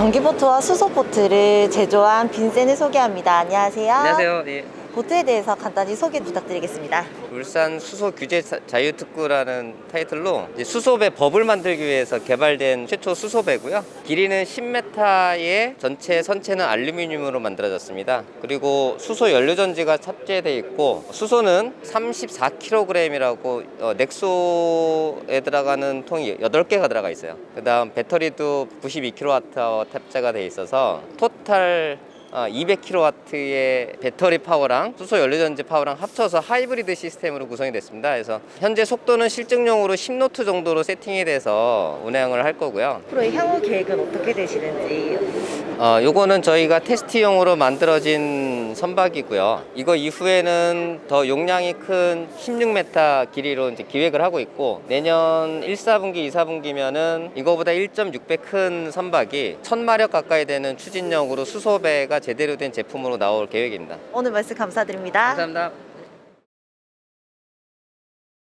전기보트와 수소보트를 제조한 빈센을 소개합니다. 안녕하세요. 안녕하세요. 네. 보트에 대해서 간단히 소개 부탁드리겠습니다. 울산 수소 규제 자- 자유특구라는 타이틀로 수소배 법을 만들기 위해서 개발된 최초 수소배고요. 길이는 10m에 전체 선체는 알루미늄으로 만들어졌습니다. 그리고 수소 연료 전지가 탑재되어 있고 수소는 34kg이라고 어, 넥소에 들어가는 통이 8개가 들어가 있어요. 그 다음 배터리도 92kWh 탑재가 되어 있어서 토탈 200kW의 배터리 파워랑 수소 연료전지 파워랑 합쳐서 하이브리드 시스템으로 구성이 됐습니다. 그래서 현재 속도는 실증용으로 10노트 정도로 세팅이 돼서 운행을 할 거고요. 앞으로의 향후 계획은 어떻게 되시는지 어, 요거는 저희가 테스트용으로 만들어진 선박이고요. 이거 이후에는 더 용량이 큰 16m 길이로 이제 기획을 하고 있고 내년 1, 4분기, 2, 4분기면은 이거보다 1.6배 큰 선박이 1000마력 가까이 되는 추진력으로 수소배가 제대로 된 제품으로 나올 계획입니다. 오늘 말씀 감사드립니다. 감사합니다.